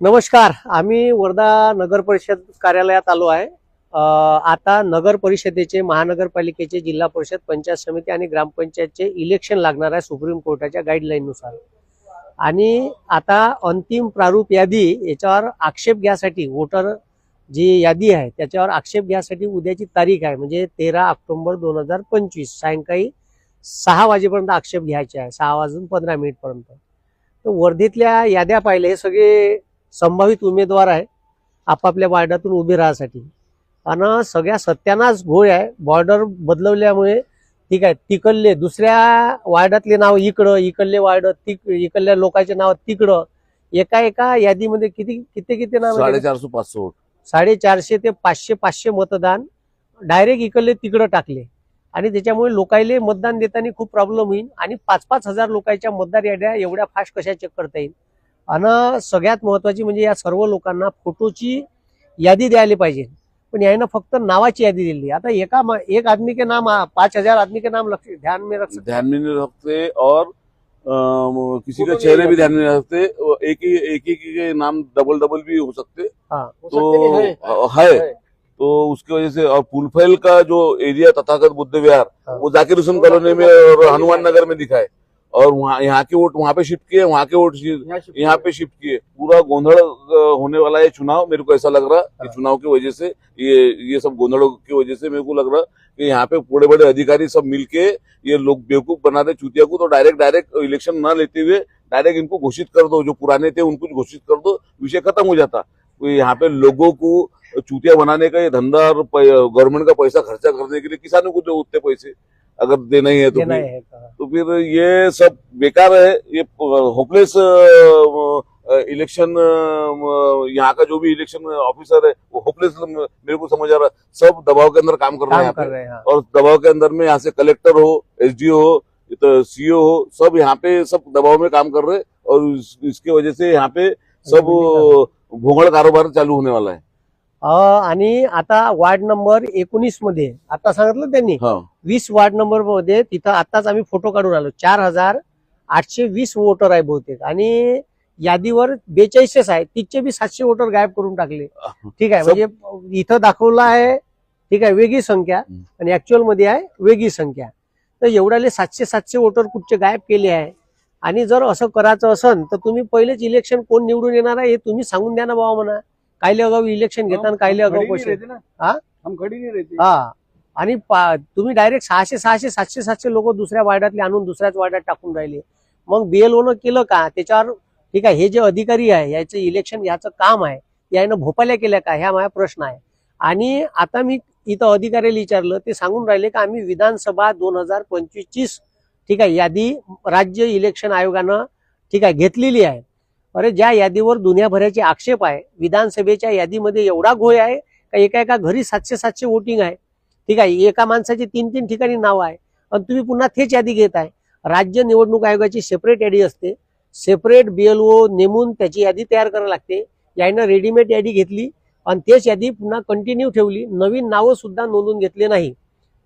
नमस्कार आम्ही वर्धा नगर परिषद कार्यालयात आलो आहे. आता नगर परिषदेचे महानगरपालिकेचे जिल्हा परिषद पंचायत समिती आणि ग्रामपंचायतचे इलेक्शन लागणार आहे सुप्रीम कोर्टाच्या गाईडलाईननुसार आणि आता अंतिम प्रारूप यादी याच्यावर आक्षेप घ्यासाठी वोटर जी यादी आहे त्याच्यावर आक्षेप घ्यासाठी उद्याची तारीख आहे म्हणजे तेरा ऑक्टोबर दोन हजार पंचवीस सायंकाळी सहा वाजेपर्यंत आक्षेप घ्यायचे आहे सहा वाजून पंधरा मिनिटपर्यंत. तर वर्धेतल्या याद्या पाहिल्या हे सगळे संभावित उमेदवार आहे आपापल्या वार्डातून उभे राहण्यासाठी. आणि सगळ्या सत्यानाच घोळ आहे. बॉर्डर बदलवल्यामुळे ठीक आहे. तिकडले दुसऱ्या वार्डातले नाव इकडं इकडले वार्ड तिक इकडल्या लोकांचे नाव तिकडं. एका एका यादीमध्ये किती किती किती नाव आहे? साडेचार सौ पाच सौ वोट साडेचारशे ते पाचशे पाचशे मतदान डायरेक्ट इकडले तिकडं टाकले. आणि त्याच्यामुळे लोकायले मतदान देताना खूप प्रॉब्लेम होईल. आणि पाच पाच हजार लोकांच्या मतदार याद्या एवढ्या फास्ट कशा चेक करता येईल? आणि सगळ्यात महत्वाची म्हणजे या सर्व लोकांना फोटोची यादी द्यायला पाहिजे. पण यानं फक्त नावाची यादी दिली आता एका एक आदमी के नाम पाच हजार आदमी के नाम लक्ष ध्यान में रख ध्यान में नहीं रखते और किसी का चेहरे भी ध्यान में नहीं रखते वो एक ही एक ही के नाम डबल डबल भी हो सकते। हाँ तो है तो उसकी वजह से और पुलफैल का जो एरिया तथागत बुद्ध विहार हाँ। वो जाकिर हुसैन कॉलोनी में और हनुमान नगर में दिखा है और वहाँ यहाँ के वोट वहाँ पे शिफ्ट किए वहाँ के वोट यहाँ पे शिफ्ट किए। पूरा गोंधड़ होने वाला है चुनाव। मेरे को ऐसा लग रहा कि हाँ। चुनाव की वजह से ये ये सब गोंधड़ों की वजह से मेरे को लग रहा कि यहाँ पे बड़े बड़े अधिकारी सब मिलके ये लोग बेवकूफ़ बना दे चुतिया को तो डायरेक्ट डायरेक्ट इलेक्शन ना लेते हुए डायरेक्ट इनको घोषित कर दो। जो पुराने थे उनको घोषित कर दो। विषय खत्म हो जाता। तो यहाँ पे लोगों को चूतिया बनाने का ये धंधा और गवर्नमेंट का पैसा खर्चा करने के लिए किसानों को दो उतने पैसे। अगर देना ही है तो फिर- है तो फिर ये सब बेकार है ये होपलेस इलेक्शन यहाँ का जो भी इलेक्शन ऑफिसर है वो होपलेस मेरे को समझ आ रहा है। सब दबाव के अंदर काम कर रहे हैं काम कर रहे हैं हाँ। और दबाव के अंदर में यहाँ से कलेक्टर हो एसडीओ हो तो सीओ हो सब यहाँ पे सब दबाव में काम कर रहे हैं। और इस, इसके वजह से यहाँ पे सब भोंगड़ कारोबार चालू होने वाला है। आणि आता वार्ड नंबर एकोणीसमध्ये आता सांगितलं त्यांनी हाँ. वीस वार्ड नंबरमध्ये तिथं आताच आम्ही फोटो काढून आलो. चार हजार आठशे वीस वोटर आहे बहुतेक. आणि यादीवर बेचाळीसच आहे. तिथचे बी सातशे वोटर गायब करून टाकले. ठीक आहे. म्हणजे इथं दाखवलं आहे. ठीक आहे. वेगळी संख्या. आणि ऍक्च्युअलमध्ये आहे वेगळी संख्या. तर एवढ्याले सातशे सातशे वोटर कुठचे गायब केले आहे. आणि जर असं करायचं असन तर तुम्ही पहिलेच इलेक्शन कोण निवडून येणार आहे हे तुम्ही सांगून द्या ना बाबा म्हणा. कायले अगाऊ इलेक्शन घेताना कायले अगाऊ पैसे हाँ? हम खड़ी नहीं रहते हा. आणि तुम्ही डायरेक्ट सहाशे सहाशे सातशे सातशे लोक दुसऱ्या वार्डातले आणून दुसऱ्याच वार्डात टाकून राहिले. मग बीएलओ न केलं का? त्याच्यावर ठीक आहे हे जे अधिकारी आहे याचं इलेक्शन याचं काम आहे यानं भोपाल्या केल्या का? ह्या माझा प्रश्न आहे. आणि आता मी इथं अधिकाऱ्याला विचारलं ते सांगून राहिले का आम्ही विधानसभा दोन हजार पंचवीसचीच ठीक आहे यादी राज्य इलेक्शन आयोगानं ठीक आहे घेतलेली आहे. अरे ज्या यादीवर दुनियाभराचे आक्षेप आहे विधानसभेच्या यादीमध्ये एवढा घोय आहे का एका एका घरी सातशे सातशे वोटिंग आहे? ठीक आहे एका माणसाचे तीन तीन ठिकाणी नाव आहे आणि तुम्ही पुन्हा तेच यादी घेत आहे. राज्य निवडणूक आयोगाची सेपरेट यादी असते. सेपरेट बीएलओ नेमून त्याची यादी तयार करावी लागते. यानं रेडीमेड यादी घेतली आणि तेच यादी पुन्हा कंटिन्यू ठेवली. नवीन नावं सुद्धा नोंदवून घेतले नाही.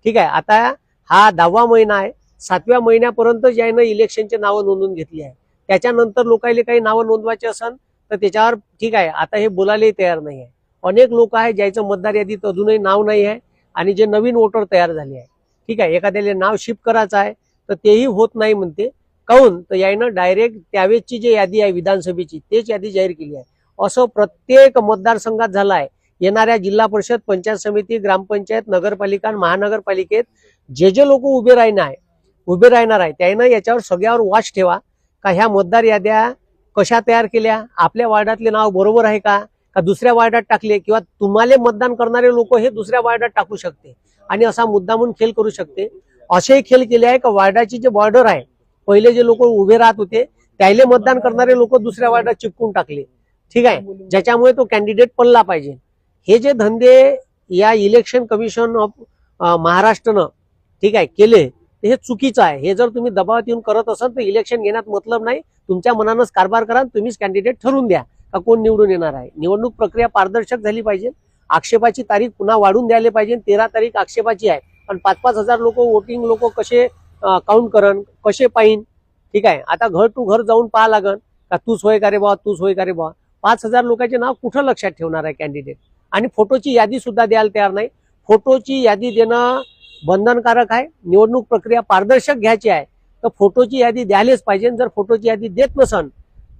ठीक आहे आता हा दहावा महिना आहे. सातव्या महिन्यापर्यंत यानं इलेक्शनचे नावं नोंदवून घेतली आहे. त्याच्यानंतर लोकांना काही नावं नोंदवायची असन तर त्याच्यावर ठीक आहे आता हे बोलायलाही तयार नाही आहे. अनेक लोक आहे ज्याचं मतदार यादीत अजूनही नाव नाही आहे आणि जे नवीन वोटर तयार झाले आहे. ठीक आहे एखाद्याला नाव शिफ्ट करायचं आहे तर तेही होत नाही म्हणते. काहून? तर यानं डायरेक्ट त्यावेळेसची जी यादी आहे विधानसभेची तेच यादी जाहीर केली आहे. असं प्रत्येक मतदारसंघात झालं आहे. येणाऱ्या जिल्हा परिषद पंचायत समिती ग्रामपंचायत नगरपालिका आणि महानगरपालिकेत जे जे लोक उभे राहणार आहे उभे राहणार आहे त्यानं याच्यावर सगळ्यावर वाच ठेवा. का ह्या मतदार याद्या कशा तयार केल्या? आपल्या वार्डातले नाव बरोबर आहे का? का दुसऱ्या वार्डात टाकले? किंवा तुम्हाला मतदान करणारे लोक हे दुसऱ्या वार्डात टाकू शकते आणि असा मुद्दा म्हणून खेळ करू शकते? असेही खेळ केले आहे का? वार्डाची जे बॉर्डर आहे पहिले जे लोक उभे राहत होते त्याले मतदान करणारे लोक दुसऱ्या वार्डात चिपकून टाकले. ठीक आहे? ज्याच्यामुळे तो कॅन्डिडेट पडला पाहिजे. हे जे धंदे या इलेक्शन कमिशन ऑफ महाराष्ट्रनं ठीक आहे केले हे चुकीचं आहे. हे जर तुम्ही दबावात येऊन करत असाल तर इलेक्शन घेण्यात मतलब नाही. तुमच्या मनानंच कारभार करा तुम्हीच कॅन्डिडेट ठरवून द्या का कोण निवडून येणार आहे. निवडणूक प्रक्रिया पारदर्शक झाली पाहिजे. आक्षेपाची तारीख पुन्हा वाढून द्यायला पाहिजे तेरा तारीख आक्षेपाची आहे. पण पाच पाच हजार लोक वोटिंग लोक कसे काउंट करन कसे पाहिन? ठीक आहे. आता घर टू घर जाऊन पाहा लागन का तूच होय का रे बा तूच होय का रे बा पाच हजार लोकांचे नाव कुठं लक्षात ठेवणार आहे कॅन्डिडेट आणि फोटोची यादी सुद्धा द्यायला तयार नाही. फोटोची यादी देणं बंधनकारक आहे. निवडणूक प्रक्रिया पारदर्शक घ्यायची आहे. तर फोटोची यादी द्यायलाच पाहिजे. जर फोटोची यादी देत नसन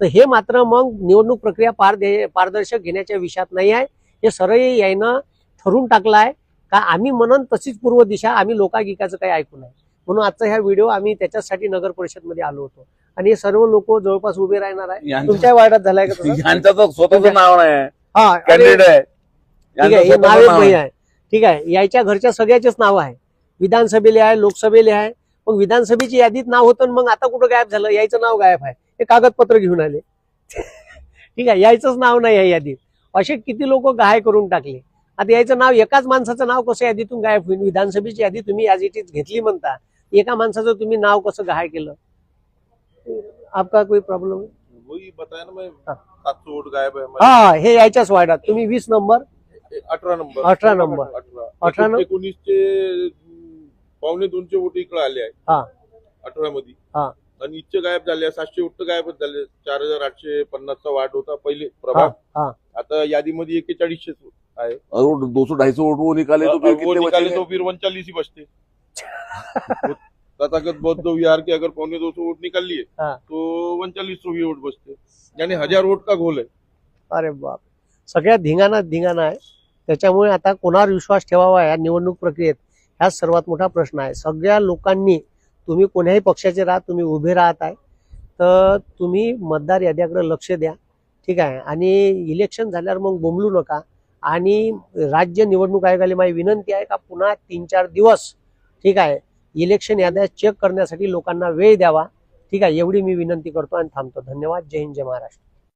तर हे मात्र मग निवडणूक प्रक्रिया पार पारदर्शक घेण्याच्या विषयात नाही आहे. हे सरळ यायनं ठरवून टाकलं आहे. का आम्ही म्हणून तशीच पूर्व दिशा आम्ही लोकागिकाचं काही ऐकू नये म्हणून आजचा ह्या व्हिडिओ आम्ही त्याच्यासाठी नगर परिषदमध्ये आलो होतो. आणि हे सर्व लोक जवळपास उभे राहणार आहे. तुमच्या वार्डात झालाय का? यांचं स्वतःचं नाव नाही. हा ठीक आहे हे नाव आहे. आहे. ठीक आहे याच्या घरच्या सगळ्याचेच नाव आहे. विधानसभेले आहे लोकसभेले आहे. मग विधानसभेची यादीत नाव होतं मग आता कुठं गायब झालं? यायचं नाव गायब आहे. हे कागदपत्र घेऊन आले. ठीक आहे यायचंच नाव नाही आहे यादीत. असे किती लोक गाय करून टाकले. आता यायचं नाव एकाच माणसाचं नाव कसं यादीतून गायब होईल? विधानसभेची यादी तुम्ही याच इटीत घेतली म्हणता. एका माणसाचं तुम्ही नाव कसं गाय केलं? आपका कोई प्रॉब्लेम हाँ। है यायच्याच वार्डात तुम्ही वीस नंबर अठरा नंबर. अठरा नंबर. अठरा. अं, पावणे दोनशे वोट इकडे आले आहे. हा. अठरा मध्ये हा. आणि इथचे गायब झाले सातशे वोट गायबच झाले चार हजार आठशे पन्नासचा वाट होता पहिले प्रभाग. हा आता यादीमध्ये एक्केचाळीसशे आहे. दो सौ ढाई सौ वोट वो निकाले तो फिर वो कितने निकाले बचेंगे? तो फिर उनचालीस ही बचते तथागत बौद्ध विहार के अगर पौने दो सौ वोट निकाल लिए हाँ। तो उनचालीस सौ वोट बचते यानी हजार वोट का घोल है अरे बाप. सगळ्यात धिंगाणा धिंगाणा आहे. त्याच्यामुळे आता कोणावर विश्वास ठेवावा या निवडणूक प्रक्रियेत? हा सर्वात मोठा प्रश्न आहे. सगळ्या लोकांनी तुम्ही कोण्याही पक्षाचे राहा तुम्ही उभे राहत आहे तर तुम्ही मतदार याद्याकडे लक्ष द्या. ठीक आहे? आणि इलेक्शन झाल्यावर मग बोंबलू नका. आणि राज्य निवडणूक आयोगाला माझी विनंती आहे का पुन्हा तीन चार दिवस ठीक आहे इलेक्शन याद्या चेक करण्यासाठी लोकांना वेळ द्यावा. ठीक आहे? एवढी मी विनंती करतो आणि थांबतो. धन्यवाद. जय हिंद जय महाराष्ट्र.